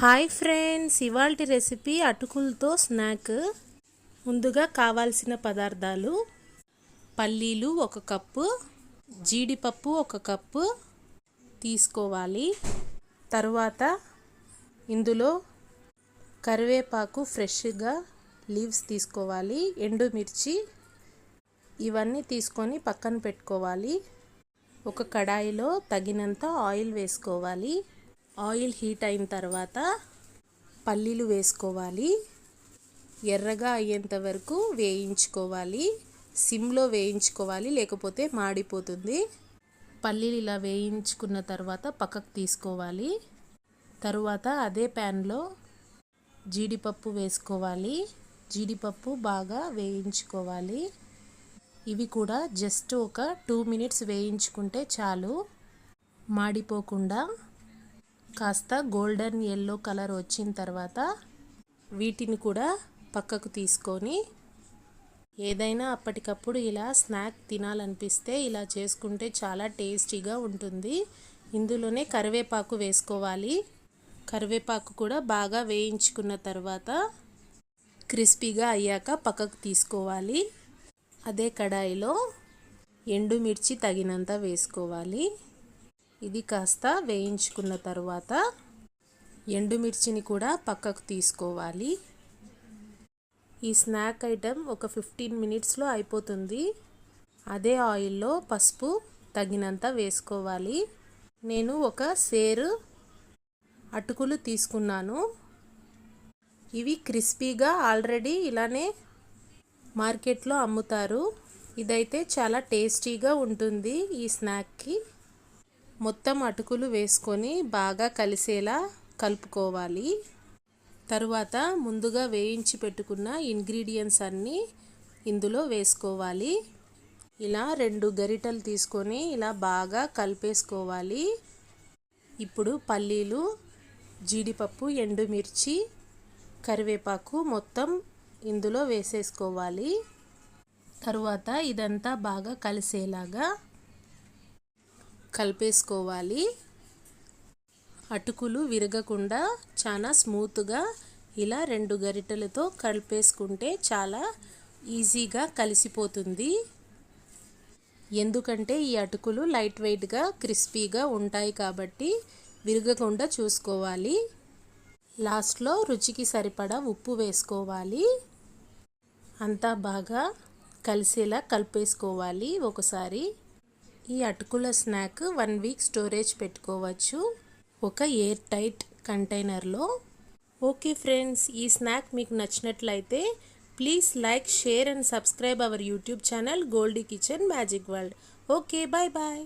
Hi friends ఇవాల్టి recipe అటుకులతో snack. ముందుగా కావాల్సిన పదార్థాలు. పల్లీలు ఒక కప్పు జీడిపప్పు ఒక కప్పు తీసుకోవాలి. తరువాత ఇందులో కరివేపాకు ఫ్రెష్గా లీవ్స్ తీసుకోవాలి. ఎండుమిర్చి ఇవన్నీ తీసుకొని పక్కన పెట్టుకోవాలి. ఒక కడాయిలో తగినంత ఆయిల్ వేసుకోవాలి. ఆయిల్ హీట్ అయిన తర్వాత పల్లీలు వేసుకోవాలి. ఎర్రగా అయ్యేంత వరకు వేయించుకోవాలి. సిమ్లో వేయించుకోవాలి లేకపోతే మాడిపోతుంది. పల్లీలు ఇలా వేయించుకున్న తర్వాత పక్కకు తీసుకోవాలి. తరువాత అదే ప్యాన్లో జీడిపప్పు వేసుకోవాలి. జీడిపప్పు బాగా వేయించుకోవాలి. ఇవి కూడా జస్ట్ ఒక టూ మినిట్స్ వేయించుకుంటే చాలు. మాడిపోకుండా కాస్త గోల్డెన్ ఎల్లో కలర్ వచ్చిన తర్వాత వీటిని కూడా పక్కకు తీసుకొని ఏదైనా అప్పటికప్పుడు ఇలా స్నాక్ తినాలనిపిస్తే ఇలా చేసుకుంటే చాలా టేస్టీగా ఉంటుంది. ఇందులోనే కరివేపాకు వేసుకోవాలి. కరివేపాకు కూడా బాగా వేయించుకున్న తర్వాత క్రిస్పీగా అయ్యాక పక్కకు తీసుకోవాలి. అదే కడాయిలో ఎండుమిర్చి తగినంత వేసుకోవాలి. ఇది కాస్త వేయించుకున్న తర్వాత ఎండుమిర్చిని కూడా పక్కకు తీసుకోవాలి. ఈ స్నాక్ ఐటెం ఒక ఫిఫ్టీన్ మినిట్స్లో అయిపోతుంది. అదే ఆయిల్లో పసుపు తగినంత వేసుకోవాలి. నేను ఒక సేరు అటుకులు తీసుకున్నాను. ఇవి క్రిస్పీగా ఆల్రెడీ ఇలానే మార్కెట్లో అమ్ముతారు. ఇదైతే చాలా టేస్టీగా ఉంటుంది ఈ స్నాక్కి. మొత్తం అటుకులు వేసుకొని బాగా కలిసేలా కలుపుకోవాలి. తరువాత ముందుగా వేయించి పెట్టుకున్న ఇంగ్రీడియంట్స్ అన్నీ ఇందులో వేసుకోవాలి. ఇలా రెండు గరిటలు తీసుకొని ఇలా బాగా కలిపేసుకోవాలి. ఇప్పుడు పల్లీలు జీడిపప్పు ఎండుమిర్చి కరివేపాకు మొత్తం ఇందులో వేసేసుకోవాలి. తరువాత ఇదంతా బాగా కలిసేలాగా కలిపేసుకోవాలి. అటుకులు విరగకుండా చాలా స్మూత్గా ఇలా రెండు గరిటెలతో కలిపేసుకుంటే చాలా ఈజీగా కలిసిపోతుంది. ఎందుకంటే ఈ అటుకులు లైట్ వెయిట్గా క్రిస్పీగా ఉంటాయి కాబట్టి విరగకుండా చూసుకోవాలి. లాస్ట్లో రుచికి సరిపడా ఉప్పు వేసుకోవాలి. అంతా బాగా కలిసేలా కలిపేసుకోవాలి ఒకసారి. ఈ అటుకుల స్నాక్ వన్ వీక్ స్టోరేజ్ పెట్టుకోవచ్చు. ఒక ఎయిర్ టైట్ కంటైనర్లో. ఓకే ఫ్రెండ్స్ ఈ స్నాక్ మీకు నచ్చినట్లయితే please like share and subscribe our YouTube channel Goldie kitchen magic world. Okay bye bye